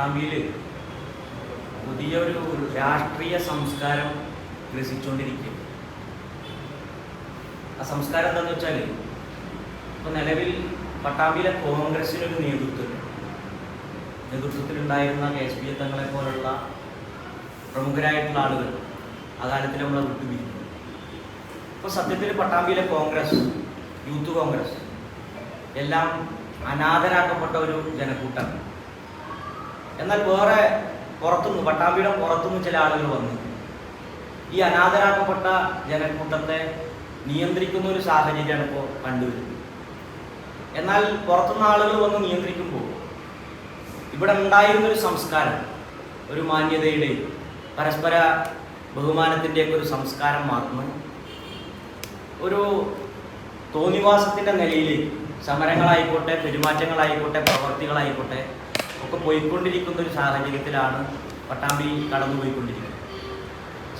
പട്ടാമ്പിയിൽ പുതിയ ഒരു രാഷ്ട്രീയ സംസ്കാരം ഗ്രസിച്ചുകൊണ്ടിരിക്കും ആ സംസ്കാരം എന്താണെന്ന് വെച്ചാൽ ഇപ്പൊ നിലവിൽ പട്ടാമ്പിയിലെ കോൺഗ്രസിനൊരു നേതൃത്വം നേതൃത്വത്തിലുണ്ടായിരുന്ന കെ എസ് പി തങ്ങളെ പോലുള്ള പ്രമുഖരായിട്ടുള്ള ആളുകൾ ആ കാലത്തിൽ നമ്മളെ വിട്ടുപിരിഞ്ഞു. ഇപ്പോൾ സത്യത്തിൽ പട്ടാമ്പിയിലെ കോൺഗ്രസ് യൂത്ത് കോൺഗ്രസ് എല്ലാം അനാഥരാക്കപ്പെട്ട ഒരു ജനക്കൂട്ടമാണ് എന്നാൽ വേറെ പുറത്തുനിന്ന് പട്ടാമ്പിയുടെ പുറത്തുനിന്ന് ചില ആളുകൾ വന്നു. ഈ അനാഥരാക്കപ്പെട്ട ജനക്കൂട്ടത്തെ നിയന്ത്രിക്കുന്ന ഒരു സാഹചര്യമാണ് ഇപ്പോൾ കണ്ടുവരുന്നത്. എന്നാൽ പുറത്തുനിന്ന് ആളുകൾ വന്ന് നിയന്ത്രിക്കുമ്പോൾ ഇവിടെ ഉണ്ടായിരുന്ന ഒരു സംസ്കാരം ഒരു മാന്യതയുടെയും പരസ്പര ബഹുമാനത്തിന്റെയൊക്കെ ഒരു സംസ്കാരം മാത്രം ഒരു തോന്നിവാസത്തിന്റെ നിലയിലേക്ക് സമരങ്ങളായിക്കോട്ടെ പെരുമാറ്റങ്ങളായിക്കോട്ടെ പ്രവർത്തികളായിക്കോട്ടെ ഒക്കെ പോയിക്കൊണ്ടിരിക്കുന്ന ഒരു സാഹചര്യത്തിലാണ് പട്ടാമ്പി കടന്നുപോയിക്കൊണ്ടിരിക്കുന്നത്.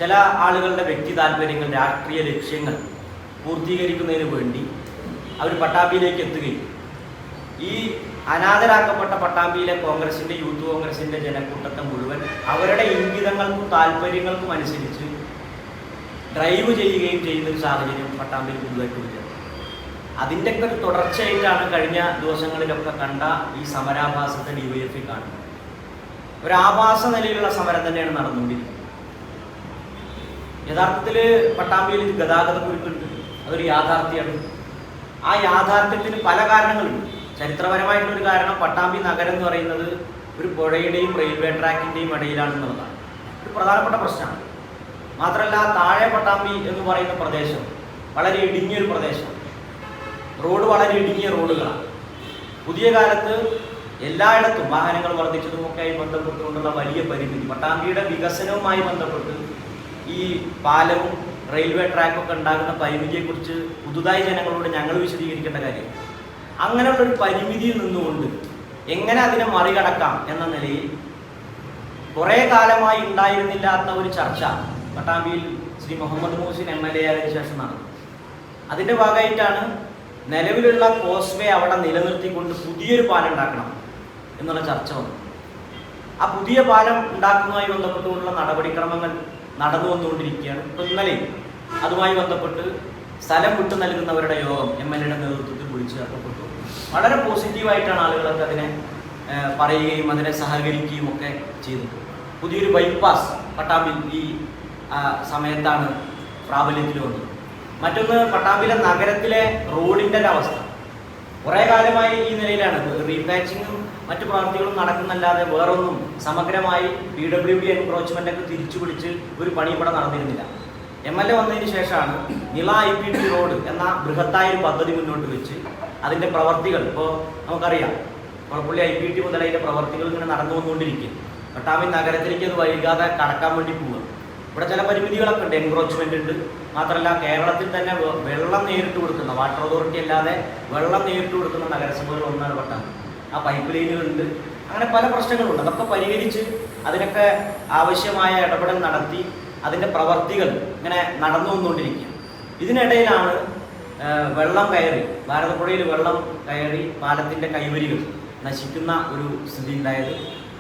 ചില ആളുകളുടെ വ്യക്തി താല്പര്യങ്ങൾ രാഷ്ട്രീയ ലക്ഷ്യങ്ങൾ പൂർത്തീകരിക്കുന്നതിന് വേണ്ടി അവർ പട്ടാമ്പിയിലേക്ക് എത്തുകയും ഈ അനാഥരാക്കപ്പെട്ട പട്ടാമ്പിയിലെ കോൺഗ്രസിന്റെ യൂത്ത് കോൺഗ്രസിന്റെ ജനക്കൂട്ടത്തെ മുഴുവൻ അവരുടെ ഇംഗിതങ്ങൾക്കും താല്പര്യങ്ങൾക്കും അനുസരിച്ച് ഡ്രൈവ് ചെയ്യുകയും ചെയ്യുന്ന ഒരു സാഹചര്യം പട്ടാമ്പിയിൽ പുതുതായിട്ട് അതിന്റെയൊക്കെ ഒരു തുടർച്ചയായിട്ടാണ് കഴിഞ്ഞ ദിവസങ്ങളിലൊക്കെ കണ്ട ഈ സമരാഭാസത്തെ ഡി വൈ എഫ് കാണുന്നത്. ഒരു ആഭാസ നിലയിലുള്ള സമരം തന്നെയാണ് നടന്നുകൊണ്ടിരിക്കുന്നത്. യഥാർത്ഥത്തിൽ പട്ടാമ്പിയിൽ ഇത് ഗതാഗത കുരുക്കുണ്ട്. അതൊരു യാഥാർത്ഥ്യമാണ്. ആ യാഥാർത്ഥ്യത്തിന് പല കാരണങ്ങളുണ്ട്. ചരിത്രപരമായിട്ടുള്ളൊരു കാരണം പട്ടാമ്പി നഗരം എന്ന് പറയുന്നത് ഒരു പുഴയുടെയും റെയിൽവേ ട്രാക്കിന്റെയും ഇടയിലാണെന്നുള്ളതാണ്. ഒരു പ്രധാനപ്പെട്ട പ്രശ്നമാണ്. മാത്രമല്ല താഴെ പട്ടാമ്പി എന്ന് പറയുന്ന പ്രദേശം വളരെ ഇടുങ്ങിയൊരു പ്രദേശം റോഡ് വളരെ ഇടുങ്ങിയ റോഡുകളാണ്. പുതിയ കാലത്ത് എല്ലായിടത്തും വാഹനങ്ങൾ വർദ്ധിച്ചതുമൊക്കെയായി ബന്ധപ്പെട്ടുകൊണ്ടുള്ള വലിയ പരിമിതി. പട്ടാമ്പിയുടെ വികസനവുമായി ബന്ധപ്പെട്ട് ഈ പാലവും റെയിൽവേ ട്രാക്കൊക്കെ ഉണ്ടാകുന്ന പരിമിതിയെക്കുറിച്ച് പുതുതായി ജനങ്ങളോട് ഞങ്ങൾ വിശദീകരിക്കേണ്ട കാര്യം അങ്ങനെയുള്ളൊരു പരിമിതിയിൽ നിന്നുകൊണ്ട് എങ്ങനെ അതിനെ മറികടക്കാം എന്ന നിലയിൽ കുറേ കാലമായി ഉണ്ടായിരുന്നില്ലാത്ത ഒരു ചർച്ച പട്ടാമ്പിയിൽ Shri Muhammad Muhsin M L A ആയതിനു ശേഷം നടന്നു. അതിന്റെ ഭാഗമായിട്ടാണ് നിലവിലുള്ള കോസ്വേ അവിടെ നിലനിർത്തിക്കൊണ്ട് പുതിയൊരു പാലം ഉണ്ടാക്കണം എന്നുള്ള ചർച്ച വന്നു. ആ പുതിയ പാലം ഉണ്ടാക്കുന്നതുമായി ബന്ധപ്പെട്ടുകൊണ്ടുള്ള നടപടിക്രമങ്ങൾ നടന്നു വന്നുകൊണ്ടിരിക്കുകയാണ്. ഇപ്പം ഇന്നലെ അതുമായി ബന്ധപ്പെട്ട് സ്ഥലം വിട്ടു നൽകുന്നവരുടെ യോഗം എം എൽ എയുടെ നേതൃത്വത്തിൽ വിളിച്ചു ചേർക്കപ്പെട്ടു. വളരെ പോസിറ്റീവായിട്ടാണ് ആളുകളൊക്കെ അതിനെ പറയുകയും അതിനെ സഹകരിക്കുകയും ഒക്കെ ചെയ്തു പുതിയൊരു ബൈപ്പാസ് പട്ടാമ്പിൽ ഈ സമയത്താണ് പ്രാബല്യത്തിൽ വന്നത്. മറ്റൊന്ന് പട്ടാമ്പിലെ നഗരത്തിലെ റോഡിന്റെ അവസ്ഥ. കുറേ കാലമായി ഈ നിലയിലാണ്. റീപാച്ചിങ്ങും മറ്റു പ്രവർത്തികളും നടക്കുന്നല്ലാതെ വേറൊന്നും സമഗ്രമായി പി ഡബ്ല്യു ഡി എൻക്രോച്ച്മെന്റ് ഒക്കെ തിരിച്ചു പിടിച്ച് ഒരു പണി ഇവിടെ നടന്നിരുന്നില്ല. എം എൽ എ വന്നതിന് ശേഷമാണ് Nila I P T road എന്ന ബൃഹത്തായ ഒരു പദ്ധതി മുന്നോട്ട് വെച്ച് അതിന്റെ പ്രവർത്തികൾ ഇപ്പോൾ നമുക്കറിയാം. കുളപ്പള്ളി ഐ പി ടി മുതൽ പ്രവർത്തികൾ ഇങ്ങനെ നടന്നു വന്നുകൊണ്ടിരിക്കും പട്ടാമ്പി നഗരത്തിലേക്ക് അത് വൈകാതെ കടക്കാൻ വേണ്ടി പോവുക ഇവിടെ ചില പരിമിതികളൊക്കെ ഉണ്ട് എൻക്രോച്ച്മെന്റ് ഉണ്ട്. മാത്രമല്ല കേരളത്തിൽ തന്നെ വെള്ളം നേരിട്ട് കൊടുക്കുന്ന വാട്ടർ അതോറിറ്റി അല്ലാതെ വെള്ളം നേരിട്ട് കൊടുക്കുന്ന നഗരസഭകൾ ഒന്നാണ് പട്ടാമ്പി ആ പൈപ്പ് ലൈനുകളുണ്ട് അങ്ങനെ പല പ്രശ്നങ്ങളുണ്ട്. അതൊക്കെ പരിഹരിച്ച് അതിനൊക്കെ ആവശ്യമായ ഇടപെടൽ നടത്തി അതിന്റെ പ്രവർത്തികൾ ഇങ്ങനെ നടന്നു വന്നുകൊണ്ടിരിക്കുക. ഇതിനിടയിലാണ് വെള്ളം കയറി ഭാരതപ്പുഴയിൽ വെള്ളം കയറി പാലത്തിന്റെ കൈവരികൾ നശിക്കുന്ന ഒരു സ്ഥിതി ഉണ്ടായത്.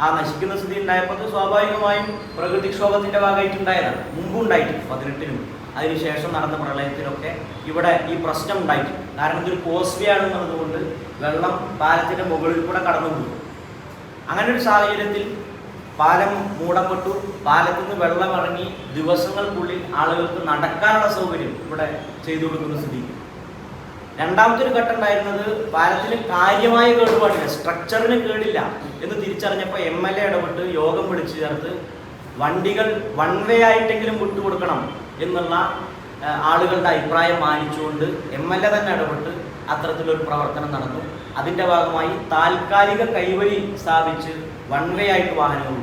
ആ നശിക്കുന്ന സ്ഥിതി ഉണ്ടായപ്പോൾ സ്വാഭാവികമായും പ്രകൃതിക്ഷോഭത്തിന്റെ ഭാഗമായിട്ടുണ്ടായതാണ്. മുമ്പും പതിനെട്ടിനും. അതിനുശേഷം നടന്ന പ്രളയത്തിലൊക്കെ ഇവിടെ ഈ പ്രശ്നം ഉണ്ടായിട്ടുണ്ട്. കാരണം ഇതൊരു കോസ്വേ ആണെന്നുള്ളത് കൊണ്ട് വെള്ളം പാലത്തിന്റെ മുകളിൽ കൂടെ കടന്നു പോകും അങ്ങനെ ഒരു സാഹചര്യത്തിൽ പാലം മൂടപ്പെട്ടു. പാലത്തിൽ നിന്ന് വെള്ളം ഇറങ്ങി ദിവസങ്ങൾക്കുള്ളിൽ ആളുകൾക്ക് നടക്കാനുള്ള സൗകര്യം ഇവിടെ ചെയ്തു കൊടുക്കുന്ന സ്ഥിതി. രണ്ടാമത്തെ ഒരു ഘട്ടം ഉണ്ടായിരുന്നത് പാലത്തിന് കാര്യമായ കേടുപാടില്ല സ്ട്രക്ചറിന് കേടില്ല എന്ന് തിരിച്ചറിഞ്ഞപ്പോൾ എം എൽ എ ഇടപെട്ട് യോഗം വിളിച്ചു ചേർത്ത് വണ്ടികൾ വൺ വേ ആയിട്ടെങ്കിലും വിട്ടുകൊടുക്കണം എന്നുള്ള ആളുകളുടെ അഭിപ്രായം മാനിച്ചുകൊണ്ട് എം എൽ എ തന്നെ ഇടപെട്ട് അത്തരത്തിലൊരു പ്രവർത്തനം നടന്നു. അതിന്റെ ഭാഗമായി താൽക്കാലിക കൈവരി സ്ഥാപിച്ച് വൺ വേ ആയിട്ട് വാഹനങ്ങൾ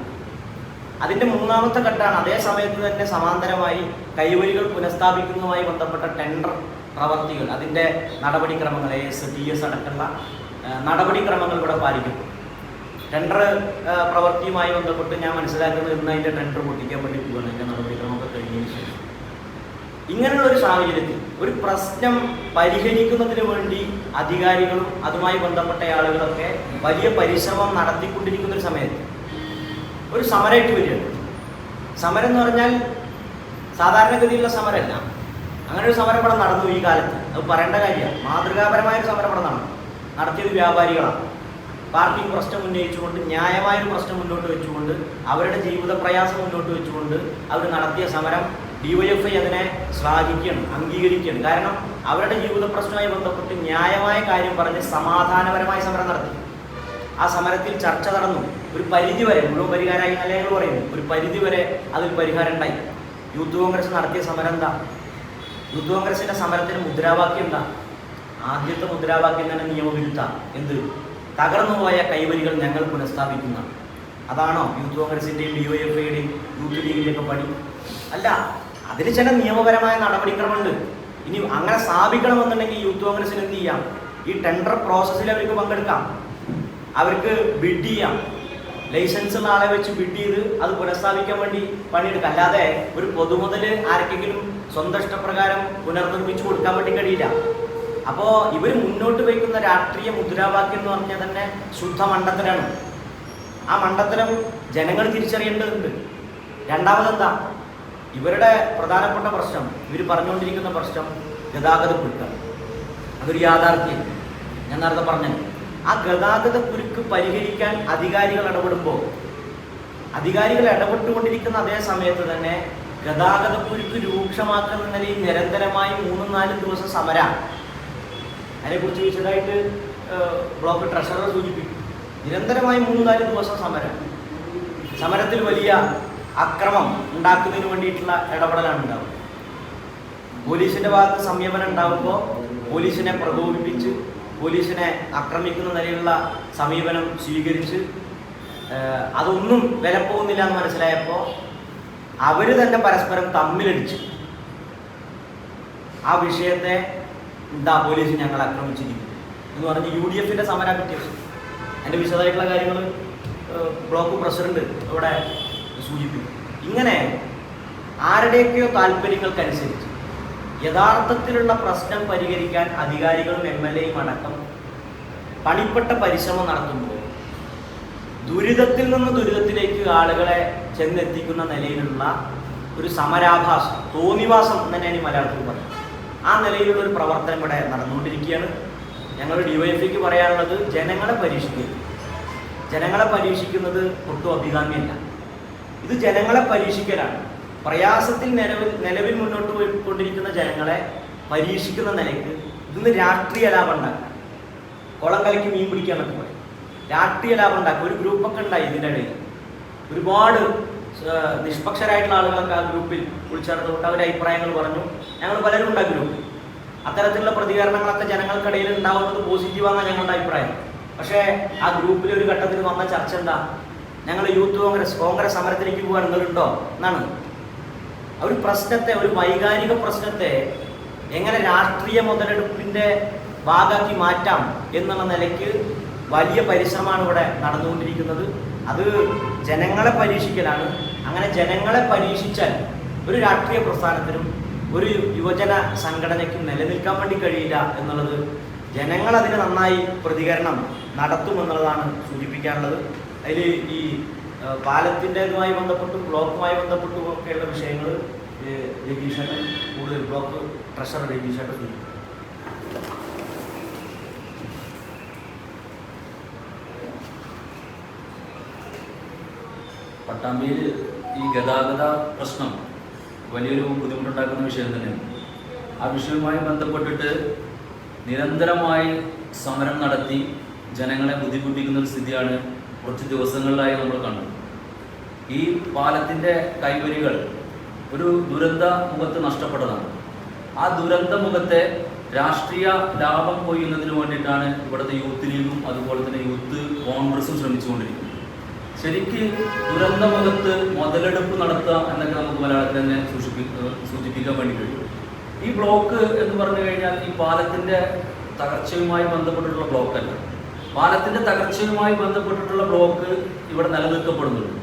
അതിന്റെ മൂന്നാമത്തെ ഘട്ടമാണ് അതേ സമയത്ത് തന്നെ സമാന്തരമായി കൈവരികൾ പുനഃസ്ഥാപിക്കുന്നതുമായി ബന്ധപ്പെട്ട ടെൻഡർ പ്രവർത്തികൾ അതിന്റെ നടപടിക്രമങ്ങൾ എ എസ് ടി എസ് അടക്കമുള്ള നടപടിക്രമങ്ങൾ ഇവിടെ പാലിക്കും. ടെൻഡർ പ്രവൃത്തിയുമായി ബന്ധപ്പെട്ട് ഞാൻ മനസ്സിലാക്കുന്നത് ഇന്ന് അതിന്റെ ടെൻഡർ പൊട്ടിക്കാൻ വേണ്ടി പോവുകയാണ് അതിന്റെ നടപടിക്രമമൊക്കെ കഴിഞ്ഞതിന് ശേഷം. ഇങ്ങനെയുള്ള ഒരു സാഹചര്യത്തിൽ ഒരു പ്രശ്നം പരിഹരിക്കുന്നതിന് വേണ്ടി അധികാരികളും അതുമായി ബന്ധപ്പെട്ട ആളുകളൊക്കെ വലിയ പരിശ്രമം നടത്തിക്കൊണ്ടിരിക്കുന്ന ഒരു സമയത്ത് ഒരു സമരമായിട്ട് വരികയാണ്. സമരം എന്ന് പറഞ്ഞാൽ സാധാരണഗതിയിലുള്ള സമരമല്ല. അങ്ങനെ ഒരു സമരം ഇവിടെ നടന്നു ഈ കാലത്ത്. അത് പറയേണ്ട കാര്യമാണ്. മാതൃകാപരമായ ഒരു സമരം ഇവിടെ നടന്നു. നടത്തിയത് വ്യാപാരികളാണ്. പാർക്കിംഗ് പ്രശ്നം ഉന്നയിച്ചുകൊണ്ട് ന്യായമായ ഒരു പ്രശ്നം മുന്നോട്ട് വെച്ചുകൊണ്ട് അവരുടെ ജീവിത പ്രയാസം മുന്നോട്ട് വെച്ചുകൊണ്ട് അവർ നടത്തിയ സമരം ഡിവൈഎഫ്ഐ അതിനെ ശ്ലാഘിക്കണം അംഗീകരിക്കണം കാരണം അവരുടെ ജീവിത പ്രശ്നവുമായി ബന്ധപ്പെട്ട് ന്യായമായ കാര്യം പറഞ്ഞ് സമാധാനപരമായ സമരം നടത്തി. ആ സമരത്തിൽ ചർച്ച നടന്നു. ഒരു പരിധി വരെ മുഴുവൻ പരിഹാരമായി നിലയങ്ങൾ പറയുന്നു ഒരു പരിധി വരെ അതിൽ പരിഹാരം ഉണ്ടായി. യൂത്ത് കോൺഗ്രസ് നടത്തിയ സമരം എന്താ? യൂത്ത് കോൺഗ്രസിന്റെ സമരത്തിന് മുദ്രാവാക്യം എന്താ? ആദ്യത്തെ മുദ്രാവാക്യം തന്നെ നിയമവിരുദ്ധ എന്ത്? തകർന്നുപോയ കൈവരികൾ ഞങ്ങൾ പുനഃസ്ഥാപിക്കുന്ന. അതാണോ യൂത്ത് കോൺഗ്രസിന്റെയും ഡി വൈ എഫ് ഐയുടെയും യൂത്ത് ലീഗിന്റെയൊക്കെ പണി? അല്ല അതിന് ചില നിയമപരമായ നടപടിക്രമമുണ്ട്. ഇനി അങ്ങനെ സ്ഥാപിക്കണമെന്നുണ്ടെങ്കിൽ യൂത്ത് കോൺഗ്രസിന് എന്ത് ചെയ്യാം? ഈ ടെൻഡർ പ്രോസസ്സിൽ അവർക്ക് പങ്കെടുക്കാം. അവർക്ക് ബിഡ് ചെയ്യാം. ലൈസൻസ് ആളെ വെച്ച് ബിഡ് ചെയ്ത് അത് പുനഃസ്ഥാപിക്കാൻ വേണ്ടി പണിയെടുക്കുക അല്ലാതെ ഒരു പൊതുമുതൽ ആർക്കെങ്കിലും സ്വന്തം ഇഷ്ടപ്രകാരം പുനർനിർമ്മിച്ചു കൊടുക്കാൻ വേണ്ടി കഴിയില്ല. അപ്പോൾ ഇവർ മുന്നോട്ട് വയ്ക്കുന്ന രാഷ്ട്രീയ മുദ്രാവാക്യം എന്ന് പറഞ്ഞാൽ തന്നെ ശുദ്ധ മണ്ടത്തരാണ്. ആ മണ്ടത്തരം ജനങ്ങൾ തിരിച്ചറിയേണ്ടതുണ്ട്. രണ്ടാമതെന്താ? ഇവരുടെ പ്രധാനപ്പെട്ട പ്രശ്നം ഇവർ പറഞ്ഞുകൊണ്ടിരിക്കുന്ന പ്രശ്നം ഗതാഗത കുരുക്കാണ് അതൊരു യാഥാർത്ഥ്യം ഞാൻ നേരത്തെ പറഞ്ഞത് ആ ഗതാഗത കുരുക്ക് പരിഹരിക്കാൻ അധികാരികൾ ഇടപെടുമ്പോൾ അധികാരികൾ ഇടപെട്ടുകൊണ്ടിരിക്കുന്ന അതേ സമയത്ത് തന്നെ ഗതാഗത കുരുക്ക് രൂക്ഷമാക്കുന്ന നിലയിൽ നിരന്തരമായി മൂന്നും നാലും ദിവസം സമരമാണ് അതിനെക്കുറിച്ച് വിശദമായിട്ട് ബ്ലോക്ക് ട്രഷറർ സൂചിപ്പിക്കും. നിരന്തരമായി മൂന്ന് നാല് ദിവസം സമരം. സമരത്തിൽ വലിയ അക്രമം ഉണ്ടാക്കുന്നതിന് വേണ്ടിയിട്ടുള്ള ഇടപെടലാണ് ഉണ്ടാവുക. പോലീസിന്റെ ഭാഗത്ത് സംയമനം ഉണ്ടാകുമ്പോൾ പോലീസിനെ പ്രകോപിപ്പിച്ച് പോലീസിനെ ആക്രമിക്കുന്ന നിലയിലുള്ള സമീപനം സ്വീകരിച്ച് അതൊന്നും അതൊന്നും വിലപ്പോകുന്നില്ല എന്ന് മനസ്സിലായപ്പോൾ അവർ തന്നെ പരസ്പരം തമ്മിലടിച്ചു. ആ വിഷയത്തെ എന്താ പോലീസ് ഞങ്ങൾ ആക്രമിച്ചിരിക്കുന്നു എന്ന് പറഞ്ഞ് യു ഡി എഫിന്റെ സമരം കിട്ടിയത്. അതിന്റെ വിശദമായിട്ടുള്ള കാര്യങ്ങൾ ബ്ലോക്ക് പ്രസിഡന്റ് ഇവിടെ സൂചിപ്പിക്കും ഇങ്ങനെ ആരുടെയൊക്കെയോ താല്പര്യങ്ങൾക്കനുസരിച്ച് യഥാർത്ഥത്തിലുള്ള പ്രശ്നം പരിഹരിക്കാൻ അധികാരികളും എം എൽ എയും അടക്കം പണിപ്പെട്ട പരിശ്രമം നടത്തുമ്പോൾ ദുരിതത്തിൽ നിന്ന് ദുരിതത്തിലേക്ക് ആളുകളെ ചെന്നെത്തിക്കുന്ന നിലയിലുള്ള ഒരു സമരാഭാസം തോന്നിവാസം എന്ന് തന്നെ ഇനി മലയാളത്തിൽ പറയും ആ നിലയിലുള്ള ഒരു പ്രവർത്തനം ഇവിടെ നടന്നുകൊണ്ടിരിക്കുകയാണ്. ഞങ്ങൾ ഡിവൈഎഫ്ഐക്ക് പറയാനുള്ളത് ജനങ്ങളെ പരീക്ഷിക്കരുത്. ജനങ്ങളെ പരീക്ഷിക്കുന്നത് ഒട്ടും അഭികാമ്യമല്ല. ഇത് ജനങ്ങളെ പരീക്ഷിക്കലാണ്. പ്രയാസത്തിൽ നിലവിൽ നിലവിൽ മുന്നോട്ട് പോയി കൊണ്ടിരിക്കുന്ന ജനങ്ങളെ പരീക്ഷിക്കുന്ന നിലയ്ക്ക് ഇതിന്ന് രാഷ്ട്രീയ ലാഭം ഉണ്ടാക്കാം കുളം കലയ്ക്ക് മീൻ പിടിക്കാൻ പറ്റും പോലെ. രാഷ്ട്രീയ ലാഭം ഉണ്ടാക്കുക. ഒരു ഗ്രൂപ്പൊക്കെ ഉണ്ടായി ഇതിന്റെ ഇടയിൽ. ഒരുപാട് നിഷ്പക്ഷരായിട്ടുള്ള ആളുകളൊക്കെ ആ ഗ്രൂപ്പിൽ വിളിച്ചെടുത്തുകൊണ്ട് അവരുടെ അഭിപ്രായങ്ങൾ പറഞ്ഞു. ഞങ്ങൾ പലരും ഉണ്ട് ആ ഗ്രൂപ്പിൽ അത്തരത്തിലുള്ള പ്രതികരണങ്ങളൊക്കെ ജനങ്ങൾക്കിടയിൽ ഉണ്ടാവുന്നത് പോസിറ്റീവാണ് ഞങ്ങളുടെ അഭിപ്രായം. പക്ഷേ ആ ഗ്രൂപ്പിൽ ഒരു ഘട്ടത്തിൽ വന്ന ചർച്ച എന്താ? ഞങ്ങൾ യൂത്ത് കോൺഗ്രസ് കോൺഗ്രസ് സമരത്തിലേക്ക് പോകാൻ നിങ്ങളുണ്ടോ? എന്നാണ്. ഒരു പ്രശ്നത്തെ ഒരു വൈകാരിക പ്രശ്നത്തെ എങ്ങനെ രാഷ്ട്രീയ മുതലെടുപ്പിന്റെ ഭാഗമാക്കി മാറ്റാം എന്നുള്ള നിലയ്ക്ക് വലിയ പരിശ്രമമാണ് ഇവിടെ നടന്നുകൊണ്ടിരിക്കുന്നത്. അത് ജനങ്ങളെ പരീക്ഷിക്കലാണ്. അങ്ങനെ ജനങ്ങളെ പരീക്ഷിച്ചാൽ ഒരു രാഷ്ട്രീയ പ്രസ്ഥാനത്തിനും ഒരു യുവജന സംഘടനയ്ക്കും നിലനിൽക്കാൻ വേണ്ടി കഴിയില്ല എന്നുള്ളത് ജനങ്ങൾ അതിന് നന്നായി പ്രതികരണം നടത്തുമെന്നുള്ളതാണ് സൂചിപ്പിക്കാനുള്ളത്. അതിൽ ഈ പാലത്തിന്റെതുമായി ബന്ധപ്പെട്ടും ബ്ലോക്കുമായി ബന്ധപ്പെട്ടും ഒക്കെയുള്ള വിഷയങ്ങൾ രതീഷേട്ടൻ കൂടുതൽ ബ്ലോക്ക് ട്രഷർ രതീഷേട്ടൻ ചെയ്യും. പട്ടാമ്പിയിൽ ഈ ഗതാഗത പ്രശ്നം വലിയൊരു ബുദ്ധിമുട്ടുണ്ടാക്കുന്ന വിഷയം തന്നെയാണ്. ആ വിഷയവുമായി ബന്ധപ്പെട്ടിട്ട് നിരന്തരമായി സമരം നടത്തി ജനങ്ങളെ ബുദ്ധിമുട്ടിക്കുന്ന ഒരു സ്ഥിതിയാണ് കുറച്ച് ദിവസങ്ങളിലായി നമ്മൾ കണ്ടു. ഈ പാലത്തിന്റെ കൈവരികൾ ഒരു ദുരന്ത മുഖത്ത് നഷ്ടപ്പെട്ടതാണ്. ആ ദുരന്ത മുഖത്തെ രാഷ്ട്രീയ ലാഭം കൊയ്യുന്നതിന് വേണ്ടിയിട്ടാണ് ഇവിടുത്തെ യൂത്ത് ലീഗും അതുപോലെ തന്നെ യൂത്ത് കോൺഗ്രസും ശ്രമിച്ചുകൊണ്ടിരിക്കുന്നത്. ശരിക്ക് ദുരന്ത മുഖത്ത് മുതലെടുപ്പ് നടത്തുക എന്നൊക്കെ നമുക്ക് മലയാളത്തിൽ തന്നെ സൂചിപ്പി സൂചിപ്പിക്കാൻ വേണ്ടി കഴിയും. ഈ ബ്ലോക്ക് എന്ന് പറഞ്ഞു കഴിഞ്ഞാൽ ഈ പാലത്തിന്റെ തകർച്ചയുമായി ബന്ധപ്പെട്ടിട്ടുള്ള ബ്ലോക്കല്ല. പാലത്തിന്റെ തകർച്ചയുമായി ബന്ധപ്പെട്ടിട്ടുള്ള ബ്ലോക്ക് ഇവിടെ നിലനിൽക്കപ്പെടുന്നുണ്ട്.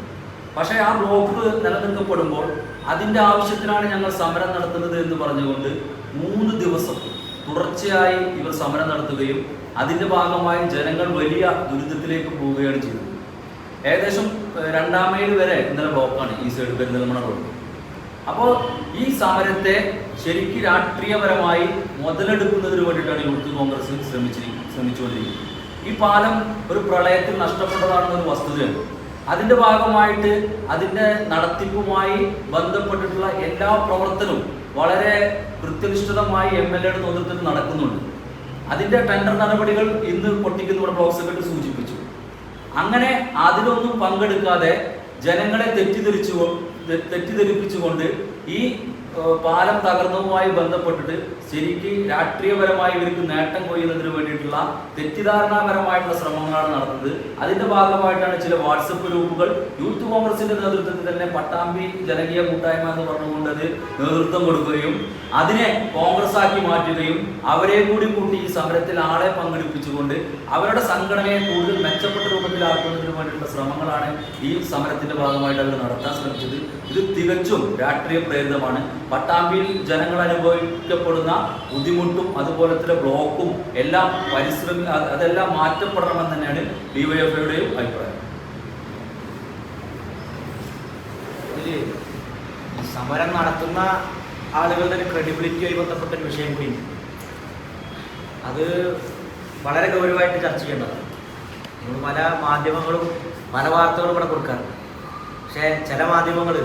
പക്ഷേ ആ ബ്ലോക്ക് നിലനിൽക്കപ്പെടുമ്പോൾ അതിന്റെ ആവശ്യത്തിനാണ് ഞങ്ങൾ സമരം നടത്തുന്നത് എന്ന് പറഞ്ഞുകൊണ്ട് മൂന്ന് ദിവസം തുടർച്ചയായി ഇവർ സമരം നടത്തുകയും അതിന്റെ ഭാഗമായി ജനങ്ങൾ വലിയ ദുരിതത്തിലേക്ക് പോവുകയാണ് ചെയ്തത്. ഏകദേശം രണ്ടാം മൈൽ വരെ ഇന്നലെ ബ്ലോക്കാണ് ഈ സൈഡ് പെരുന്തൽമണ റോഡ് അപ്പോൾ ഈ സമരത്തെ ശരിക്കും രാഷ്ട്രീയപരമായി മുതലെടുക്കുന്നതിന് വേണ്ടിയിട്ടാണ് യൂത്ത് കോൺഗ്രസ് ശ്രമിച്ചിരിക്കുന്നത് ശ്രമിച്ചുകൊണ്ടിരിക്കുന്നത്. ഈ പാലം ഒരു പ്രളയത്തിൽ നഷ്ടപ്പെട്ടതാണെന്നൊരു വസ്തുതയുണ്ട്. അതിന്റെ ഭാഗമായിട്ട് അതിന്റെ നടത്തിപ്പുമായി ബന്ധപ്പെട്ടിട്ടുള്ള എല്ലാ പ്രവർത്തനവും വളരെ കൃത്യനിഷ്ഠിതമായി എം എൽ എയുടെ നേതൃത്വത്തിൽ നടക്കുന്നുണ്ട്. അതിന്റെ ടെൻഡർ നടപടികൾ ഇന്ന് പൊട്ടിക്കുന്ന ഇവിടെ ബ്ലോക്ക് സെക്രട്ടറി സൂചിപ്പിച്ചു. അങ്ങനെ അതിലൊന്നും പങ്കെടുക്കാതെ ജനങ്ങളെ തെറ്റിദ്ധരിച്ചു തെറ്റിദ്ധരിപ്പിച്ചുകൊണ്ട് ഈ പാലം തകർന്നതുമായി ബന്ധപ്പെട്ടിട്ട് ശരിക്ക് രാഷ്ട്രീയപരമായി ഇവർക്ക് നേട്ടം കൊയ്യുന്നതിന് വേണ്ടിയിട്ടുള്ള തെറ്റിദ്ധാരണാപരമായിട്ടുള്ള ശ്രമങ്ങളാണ് നടത്തുന്നത്. അതിന്റെ ഭാഗമായിട്ടാണ് ചില വാട്സപ്പ് ഗ്രൂപ്പുകൾ യൂത്ത് കോൺഗ്രസിന്റെ നേതൃത്വത്തിൽ തന്നെ പട്ടാമ്പി ജനകീയ കൂട്ടായ്മ എന്ന് പറഞ്ഞുകൊണ്ട് അത് നേതൃത്വം കൊടുക്കുകയും അതിനെ കോൺഗ്രസ് ആക്കി മാറ്റുകയും അവരെ കൂടി കൂട്ടി ഈ സമരത്തിൽ ആളെ പങ്കെടുപ്പിച്ചുകൊണ്ട് അവരുടെ സംഘടനയെ കൂടുതൽ മെച്ചപ്പെട്ട രൂപത്തിലാക്കുന്നതിന് വേണ്ടിയിട്ടുള്ള ശ്രമങ്ങളാണ് ഈ സമരത്തിന്റെ ഭാഗമായിട്ട് അവർ നടത്താൻ ശ്രമിച്ചത്. ഇത് തികച്ചും രാഷ്ട്രീയ പ്രേരിതമാണ്. പട്ടാമ്പിയിൽ ജനങ്ങൾ അനുഭവിക്കപ്പെടുന്ന ബുദ്ധിമുട്ടും അതുപോലെ തന്നെ ബ്ലോക്കും എല്ലാം പരിശ്രമി അതെല്ലാം മാറ്റപ്പെടണമെന്ന് തന്നെയാണ് ഡിവൈഎഫ്ഐയുടെയും അഭിപ്രായം. സമരം നടത്തുന്ന ആളുകളുടെ ഒരു ക്രെഡിബിലിറ്റിയുമായി ബന്ധപ്പെട്ട ഒരു വിഷയം കൂടി അത് വളരെ ഗൗരവമായിട്ട് ചർച്ച ചെയ്യേണ്ടതാണ്. നമ്മൾ പല മാധ്യമങ്ങളും പല വാർത്തകളും ഇവിടെ കൊടുക്കാറുണ്ട്. പക്ഷേ ചില മാധ്യമങ്ങൾ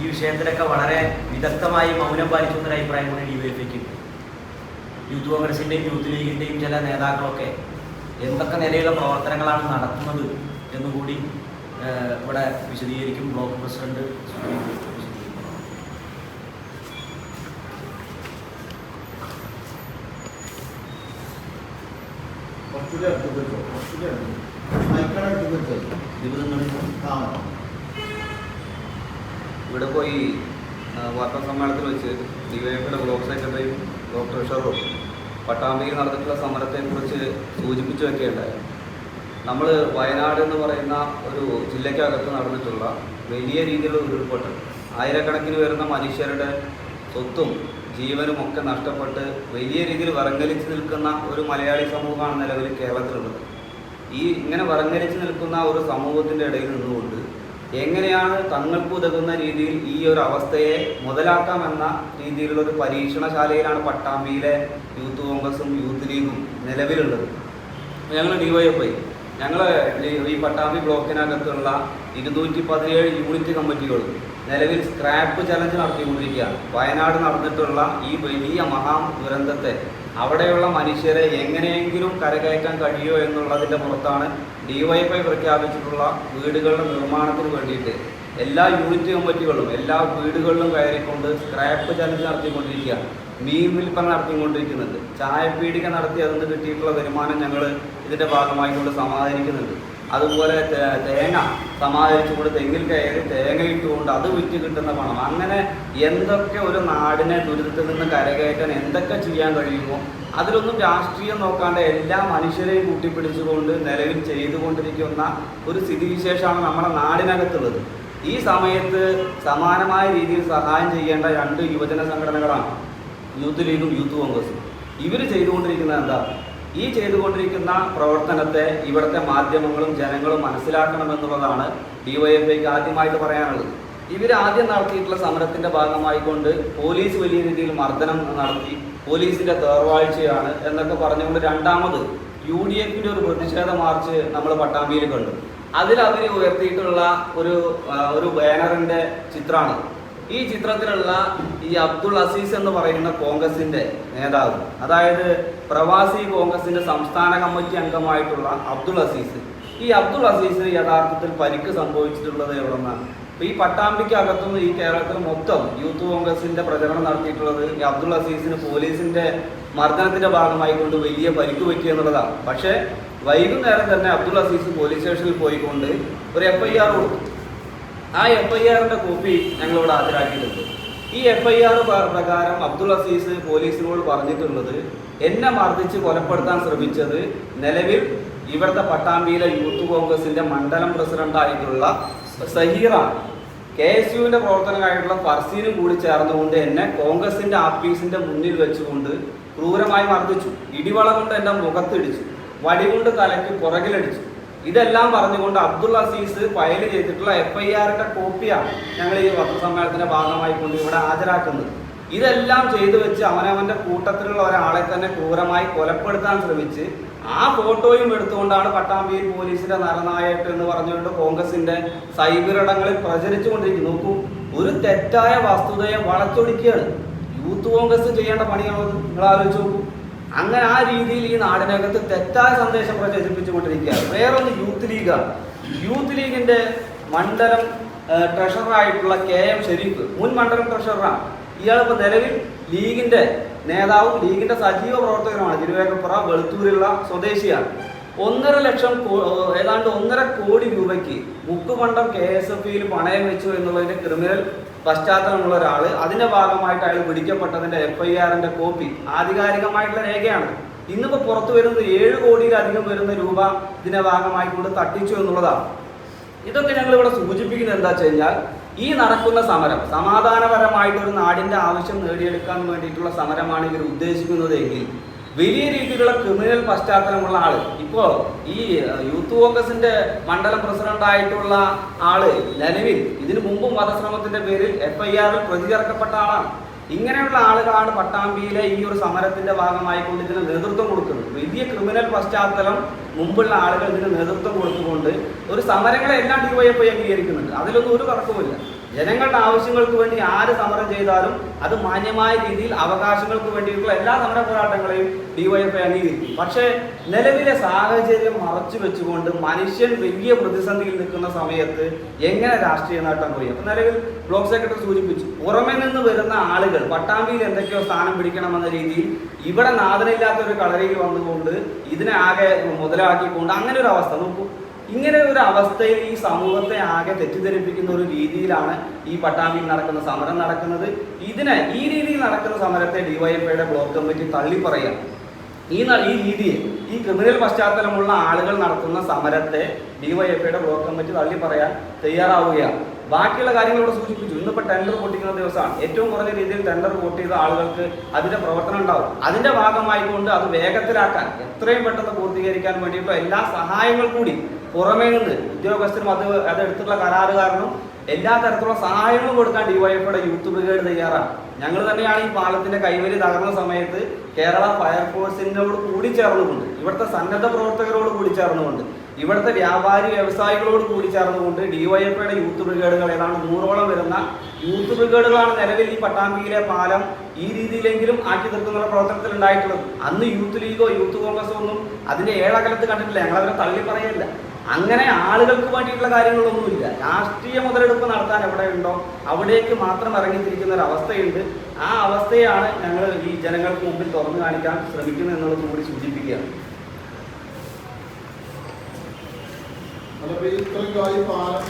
ഈ വിഷയത്തിലൊക്കെ വളരെ വിദഗ്ധമായി മൗനം പാലിക്കുന്ന ഒരു അഭിപ്രായം കൂടി ഡി വൈ എഫ്ഐക്ക് യൂത്ത് കോൺഗ്രസിന്റെയും യൂത്ത് ലീഗിന്റെയും ചില നേതാക്കളൊക്കെ എന്തൊക്കെ നിലയിലുള്ള പ്രവർത്തനങ്ങളാണ് നടത്തുന്നത് എന്നുകൂടി ഇവിടെ വിശദീകരിക്കും. ബ്ലോക്ക് പ്രസിഡന്റ് ഇവിടെ പോയി വാർത്താ സമ്മേളനത്തിൽ വെച്ച് ഡിവൈഎഫിയുടെ ബ്ലോക്ക് സെക്രട്ടറിയും ഡോക്ടർ ഷറും പട്ടാമ്പിയിൽ നടന്നിട്ടുള്ള സമരത്തെക്കുറിച്ച് സൂചിപ്പിച്ചു വെക്കുകയുണ്ടായി നമ്മൾ വയനാട് എന്ന് പറയുന്ന ഒരു ജില്ലയ്ക്കകത്ത് നടന്നിട്ടുള്ള വലിയ രീതിയിലുള്ള ഉരുൾപൊട്ടൽ. ആയിരക്കണക്കിന് വരുന്ന മനുഷ്യരുടെ സ്വത്തും ജീവനും ഒക്കെ നഷ്ടപ്പെട്ട് വലിയ രീതിയിൽ വറങ്ങലിച്ച് നിൽക്കുന്ന ഒരു മലയാളി സമൂഹമാണ് നിലവിൽ കേരളത്തിലുള്ളത്. ഈ ഇങ്ങനെ വറങ്ങലിച്ച് നിൽക്കുന്ന ഒരു സമൂഹത്തിന്റെ ഇടയിൽ നിന്നുകൊണ്ട് എങ്ങനെയാണ് തങ്ങൾക്ക് ഉതകുന്ന രീതിയിൽ ഈ ഒരു അവസ്ഥയെ മുതലാക്കാമെന്ന രീതിയിലുള്ള ഒരു പരീക്ഷണശാലയിലാണ് പട്ടാമ്പിയിലെ യൂത്ത് കോൺഗ്രസും യൂത്ത് ലീഗും നിലവിലുള്ളത്. ഞങ്ങൾ ഡിവൈഎഫ്ഐ ഞങ്ങൾ ഈ പട്ടാമ്പി ബ്ലോക്കിനകത്തുള്ള ഇരുന്നൂറ്റി പതിനേഴ് യൂണിറ്റ് കമ്മിറ്റികളും നിലവിൽ സ്ക്രാപ്പ് ചലഞ്ച് നടത്തിക്കൊണ്ടിരിക്കുകയാണ്. വയനാട് നടന്നിട്ടുള്ള ഈ വലിയ മഹാ ദുരന്തത്തെ അവിടെയുള്ള മനുഷ്യരെ എങ്ങനെയെങ്കിലും കരകയറ്റാൻ കഴിയുമോ എന്നുള്ളതിന്റെ പുറത്താണ് ഡിവൈഎഫ്ഐ പ്രഖ്യാപിച്ചിട്ടുള്ള വീടുകളുടെ നിർമ്മാണത്തിന് വേണ്ടിയിട്ട് എല്ലാ യൂണിറ്റ് കമ്മിറ്റികളും എല്ലാ വീടുകളിലും കയറിക്കൊണ്ട് സ്ക്രാപ്പ് ചലഞ്ച് നടത്തിക്കൊണ്ടിരിക്കുകയാണ് മീൻ വിൽപ്പന നടത്തിക്കൊണ്ടിരിക്കുന്നുണ്ട്. ചായപ്പീടിക നടത്തി അതിന് കിട്ടിയിട്ടുള്ള വരുമാനം ഞങ്ങൾ ഇതിന്റെ ഭാഗമായിക്കൊണ്ട് സമാഹരിക്കുന്നുണ്ട്. അതുപോലെ തേങ്ങ സമാഹരിച്ചു കൊണ്ട് തെങ്ങിൽ കയറി തേങ്ങ ഇട്ടുകൊണ്ട് അത് വിറ്റ് കിട്ടുന്ന പണം. അങ്ങനെ എന്തൊക്കെ ഒരു നാടിനെ ദുരിതത്തിൽ നിന്ന് കരകയറ്റാൻ എന്തൊക്കെ ചെയ്യാൻ കഴിയുമോ അതിലൊന്നും രാഷ്ട്രീയം നോക്കാണ്ട് എല്ലാ മനുഷ്യരെയും കൂട്ടിപ്പിടിച്ചുകൊണ്ട് നിലവിൽ ചെയ്തുകൊണ്ടിരിക്കുന്ന ഒരു സ്ഥിതിവിശേഷമാണ് നമ്മുടെ നാടിനകത്തുള്ളത്. ഈ സമയത്ത് സമാനമായ രീതിയിൽ സഹായം ചെയ്യേണ്ട രണ്ട് യുവജന സംഘടനകളാണ് യൂത്ത് ലീഗും യൂത്ത് കോൺഗ്രസും. ഇവർ ചെയ്തുകൊണ്ടിരിക്കുന്നത് എന്താ? ഈ ചെയ്തുകൊണ്ടിരിക്കുന്ന പ്രവർത്തനത്തെ ഇവിടുത്തെ മാധ്യമങ്ങളും ജനങ്ങളും മനസ്സിലാക്കണമെന്നുള്ളതാണ് ഡിവൈഎഫ്ഐക്ക് ആദ്യമായിട്ട് പറയാനുള്ളത്. ഇവർ ആദ്യം നടത്തിയിട്ടുള്ള സമരത്തിന്റെ ഭാഗമായിക്കൊണ്ട് പോലീസ് വലിയ രീതിയിൽ മർദ്ദനം നടത്തി പോലീസിന്റെ തേർവാഴ്ചയാണ് എന്നൊക്കെ പറഞ്ഞുകൊണ്ട് രണ്ടാമത് യു ഡി എഫിന്റെ ഒരു പ്രതിഷേധ മാർച്ച് നമ്മൾ പട്ടാമ്പിയിൽ കണ്ടു. അതിൽ അവർ ഉയർത്തിയിട്ടുള്ള ഒരു ഒരു ബാനറിന്റെ ചിത്രമാണ് ഈ ചിത്രത്തിലുള്ള ഈ അബ്ദുൾ അസീസ് എന്ന് പറയുന്ന കോൺഗ്രസിന്റെ നേതാവ് അതായത് പ്രവാസി കോൺഗ്രസിന്റെ സംസ്ഥാന കമ്മിറ്റി അംഗമായിട്ടുള്ള അബ്ദുൾ അസീസ്. ഈ അബ്ദുൾ അസീസ് യഥാർത്ഥത്തിൽ പരിക്ക് സംഭവിച്ചിട്ടുള്ളത് എവിടെന്നാണ്? അപ്പൊ ഈ പട്ടാമ്പിക്കകത്തുനിന്ന് ഈ കേരളത്തിൽ മൊത്തം യൂത്ത് കോൺഗ്രസിന്റെ പ്രചരണം നടത്തിയിട്ടുള്ളത് ഈ അബ്ദുൾ അസീസിന് പോലീസിന്റെ മർദ്ദനത്തിന്റെ ഭാഗമായി കൊണ്ട് വലിയ പരിക്ക് പറ്റി എന്നുള്ളതാണ്. പക്ഷേ വൈകുന്നേരം തന്നെ അബ്ദുൾ അസീസ് പോലീസ് സ്റ്റേഷനിൽ പോയിക്കൊണ്ട് ഒരു എഫ് ഐ ആർ കൊടുത്തു. ആ എഫ് ഐ ആറിന്റെ കോപ്പി ഞങ്ങളിവിടെ ഹാജരാക്കിയിട്ടുണ്ട്. ഈ എഫ് ഐ ആർ പ്രകാരം അബ്ദുൾ അസീസ് പോലീസിനോട് പറഞ്ഞിട്ടുള്ളത് എന്നെ മർദ്ദിച്ച് കൊലപ്പെടുത്താൻ ശ്രമിച്ചത് നിലവിൽ ഇവിടുത്തെ പട്ടാമ്പിയിലെ യൂത്ത് കോൺഗ്രസിന്റെ മണ്ഡലം പ്രസിഡന്റായിട്ടുള്ള സഹീറാണ്. കെ എസ് യുവിന്റെ പ്രവർത്തനമായിട്ടുള്ള ഫർസീനും കൂടി ചേർന്നുകൊണ്ട് എന്നെ കോൺഗ്രസിന്റെ ആഫീസിന്റെ മുന്നിൽ വെച്ചുകൊണ്ട് ക്രൂരമായി മർദ്ദിച്ചു. ഇടിവള കൊണ്ട് എന്റെ മുഖത്തിടിച്ചു. വടികൊണ്ട് തലയ്ക്ക് പുറകിലടിച്ചു. ഇതെല്ലാം പറഞ്ഞുകൊണ്ട് അബ്ദുൾ അസീസ് ഫയൽ ചെയ്തിട്ടുള്ള എഫ് ഐ ആറിന്റെ കോപ്പിയാണ് ഞങ്ങൾ ഈ പത്രസമ്മേളനത്തിന്റെ ഭാഗമായി കൊണ്ട് ഇവിടെ ഹാജരാക്കുന്നത്. ഇതെല്ലാം ചെയ്തു വെച്ച് അവനവന്റെ കൂട്ടത്തിലുള്ള ഒരാളെ തന്നെ ക്രൂരമായി കൊലപ്പെടുത്താൻ ശ്രമിച്ച് ആ ഫോട്ടോയും എടുത്തുകൊണ്ടാണ് പട്ടാമ്പിയിൽ പോലീസിന്റെ നരനായിട്ട് എന്ന് പറഞ്ഞുകൊണ്ട് കോൺഗ്രസിന്റെ സൈബറിടങ്ങളിൽ പ്രചരിച്ചുകൊണ്ടിരിക്കുന്നു നോക്കൂ ഒരു തെറ്റായ വസ്തുതയെ വളച്ചൊടിക്കുകയാണ്. യൂത്ത് കോൺഗ്രസ് ചെയ്യേണ്ട പണിയാണോ നിങ്ങൾ ആലോചിച്ച് നോക്കൂ. അങ്ങനെ ആ രീതിയിൽ ഈ നാടിനകത്ത് തെറ്റായ സന്ദേശം പ്രചരിപ്പിച്ചുകൊണ്ടിരിക്കുകയാണ് വേറൊന്ന് യൂത്ത് ലീഗാണ്. യൂത്ത് ലീഗിന്റെ മണ്ഡലം ട്രഷററായിട്ടുള്ള കെ എം ഷെരീഫ് മുൻ മണ്ഡലം ട്രഷററാണ്. ഇയാളിപ്പോൾ നിലവിൽ ലീഗിന്റെ നേതാവും ലീഗിന്റെ സജീവ പ്രവർത്തകനുമാണ്. തിരുവേഗപ്പുറ വെളുത്തൂരുള്ള സ്വദേശിയാണ്. ഒന്നര ലക്ഷം ഏതാണ്ട് ഒന്നര കോടി രൂപയ്ക്ക് മുക്കുമണ്ഡം കെ എസ് എഫ് ഇയിൽ പണയം വെച്ചു എന്നുള്ളതിന്റെ ക്രിമിനൽ പശ്ചാത്തലമുള്ള ഒരാൾ അതിന്റെ ഭാഗമായിട്ട് അയാൾ പിടിക്കപ്പെട്ടതിന്റെ എഫ് ഐ ആറിന്റെ കോപ്പി ആധികാരികമായിട്ടുള്ള രേഖയാണ്. ഇന്നിപ്പോ പുറത്തു വരുന്നത് ഏഴ് കോടിയിലധികം വരുന്ന രൂപ ഇതിന്റെ ഭാഗമായിക്കൊണ്ട് തട്ടിച്ചു എന്നുള്ളതാണ്. ഇതൊക്കെ ഞങ്ങൾ ഇവിടെ സൂചിപ്പിക്കുന്നത് എന്താ വെച്ചാൽ ഈ നടക്കുന്ന സമരം സമാധാനപരമായിട്ട് ഒരു നാടിന്റെ ആവശ്യം നേടിയെടുക്കാൻ വേണ്ടിയിട്ടുള്ള സമരമാണ് ഇവർ ഉദ്ദേശിക്കുന്നത് എങ്കിൽ വലിയ രീതിയിലുള്ള ക്രിമിനൽ പശ്ചാത്തലമുള്ള ആൾ. ഇപ്പോ ഈ യൂത്ത് കോൺഗ്രസിന്റെ മണ്ഡലം പ്രസിഡന്റ് ആയിട്ടുള്ള ആൾ ലനുവിൻ ഇതിനു മുമ്പും വധശ്രമത്തിന്റെ പേരിൽ എഫ് ഐ ആറിൽ പ്രതി ചേർക്കപ്പെട്ട ആളാണ്. ഇങ്ങനെയുള്ള ആളുകളാണ് പട്ടാമ്പിയിലെ ഈ ഒരു സമരത്തിന്റെ ഭാഗമായി കൊണ്ട് ഇതിന് നേതൃത്വം കൊടുക്കുന്നത്. വലിയ ക്രിമിനൽ പശ്ചാത്തലം മുമ്പുള്ള ആളുകൾ ഇതിന് നേതൃത്വം കൊടുത്തുകൊണ്ട് ഒരു സമരങ്ങളെ എല്ലാം ഡിവൈഎഫ്ഐ അംഗീകരിക്കുന്നുണ്ട്. അതിലൊന്നും ഒരു തർക്കവുമില്ല. ജനങ്ങളുടെ ആവശ്യങ്ങൾക്ക് വേണ്ടി ആര് സമരം ചെയ്താലും അത് മാന്യമായ രീതിയിൽ അവകാശങ്ങൾക്ക് വേണ്ടിയിട്ടുള്ള എല്ലാ സമര പോരാട്ടങ്ങളെയും ഡിവൈഎഫ്ഐ അംഗീകരിക്കും. പക്ഷേ നിലവിലെ സാഹചര്യം മറച്ചു വെച്ചുകൊണ്ട് മനുഷ്യൻ വലിയ പ്രതിസന്ധിയിൽ നിൽക്കുന്ന സമയത്ത് എങ്ങനെ രാഷ്ട്രീയ നേട്ടം കൊയ്യും? അപ്പം നിലവിൽ ബ്ലോക്ക് സെക്രട്ടറി സൂചിപ്പിച്ചു പുറമെ നിന്ന് വരുന്ന ആളുകൾ പട്ടാമ്പിയിൽ എന്തൊക്കെയോ സ്ഥാനം പിടിക്കണമെന്ന രീതിയിൽ ഇവിടെ നാദനില്ലാത്ത ഒരു കളരിയിൽ വന്നുകൊണ്ട് ഇതിനെ ആകെ മുതലാക്കിക്കൊണ്ട് അങ്ങനെ ഒരു അവസ്ഥ നോക്കൂ ഇങ്ങനെ ഒരു അവസ്ഥയിൽ ഈ സമൂഹത്തെ ആകെ തെറ്റിദ്ധരിപ്പിക്കുന്ന ഒരു രീതിയിലാണ് ഈ പട്ടാമ്പിയിൽ നടക്കുന്ന സമരം നടക്കുന്നത്. ഇതിനെ ഈ രീതിയിൽ നടക്കുന്ന സമരത്തെ ഡിവൈഎഫ്ഐയുടെ ബ്ലോക്ക് കമ്മിറ്റി തള്ളി പറയാം ഈ ഈ രീതിയിൽ ഈ ക്രിമിനൽ പശ്ചാത്തലമുള്ള ആളുകൾ നടത്തുന്ന സമരത്തെ ഡിവൈഎഫ്ഐയുടെ ബ്ലോക്ക് കമ്മിറ്റി തള്ളി പറയാൻ തയ്യാറാവുകയാണ്. ബാക്കിയുള്ള കാര്യങ്ങൾ ഇവിടെ സൂചിപ്പിച്ചു. ഇന്നിപ്പോൾ ടെൻഡർ പൊട്ടിക്കുന്ന ദിവസമാണ്. ഏറ്റവും കുറഞ്ഞ രീതിയിൽ ടെൻഡർ വോട്ട് ചെയ്ത ആളുകൾക്ക് അതിന്റെ പ്രവർത്തനം ഉണ്ടാവും. അതിന്റെ ഭാഗമായിക്കൊണ്ട് അത് വേഗത്തിലാക്കാൻ എത്രയും പെട്ടെന്ന് പൂർത്തീകരിക്കാൻ വേണ്ടിയിട്ടുള്ള എല്ലാ സഹായങ്ങൾ കൂടി പുറമേ നിന്ന് ഉദ്യോഗസ്ഥരും അത് അതെടുത്തുള്ള കാരണം എല്ലാ തരത്തിലുള്ള സഹായങ്ങളും കൊടുക്കാൻ ഡിവൈഎഫ്ഐയുടെ യൂത്ത് ബ്രിഗേഡ് തയ്യാറാണ്. ഞങ്ങൾ തന്നെയാണ് ഈ പാലത്തിന്റെ കൈവരി തകർന്ന സമയത്ത് കേരള ഫയർഫോഴ്സിനോട് കൂടി ചേർന്നുകൊണ്ട് ഇവിടുത്തെ സന്നദ്ധ പ്രവർത്തകരോട് കൂടി ചേർന്നുകൊണ്ട് ഇവിടുത്തെ വ്യാപാരി വ്യവസായികളോട് കൂടി ചേർന്നുകൊണ്ട് ഡിവൈഎഫ്ഐയുടെ യൂത്ത് ബ്രിഗേഡുകൾ ഏതാണ്ട് നൂറോളം വരുന്ന യൂത്ത് ബ്രിഗേഡുകളാണ് നിലവിൽ ഈ പട്ടാമ്പിയിലെ പാലം ഈ രീതിയിലെങ്കിലും ആക്കി തീർക്കുന്ന പ്രവർത്തനത്തിൽ ഉണ്ടായിട്ടുള്ളത്. അന്ന് യൂത്ത് ലീഗോ യൂത്ത് കോൺഗ്രസോ ഒന്നും അതിന്റെ ഏഴകലത്ത് കണ്ടിട്ടില്ല. ഞങ്ങളവരെ തള്ളി പറയല്ല അങ്ങനെ ആളുകൾക്ക് വേണ്ടിയിട്ടുള്ള കാര്യങ്ങളൊന്നുമില്ല. രാഷ്ട്രീയ മുതലെടുപ്പ് നടത്താൻ എവിടെ ഉണ്ടോ അവിടേക്ക് മാത്രം ഇറങ്ങിത്തിരിക്കുന്ന ഒരു അവസ്ഥയുണ്ട്. ആ അവസ്ഥയാണ് ഞങ്ങൾ ഈ ജനങ്ങൾക്ക് മുമ്പിൽ തുറന്നു കാണിക്കാൻ ശ്രമിക്കുന്നത് എന്നുള്ളത് കൂടി സൂചിപ്പിക്കുകയാണ്. ഇത്രയും കാലം പാലം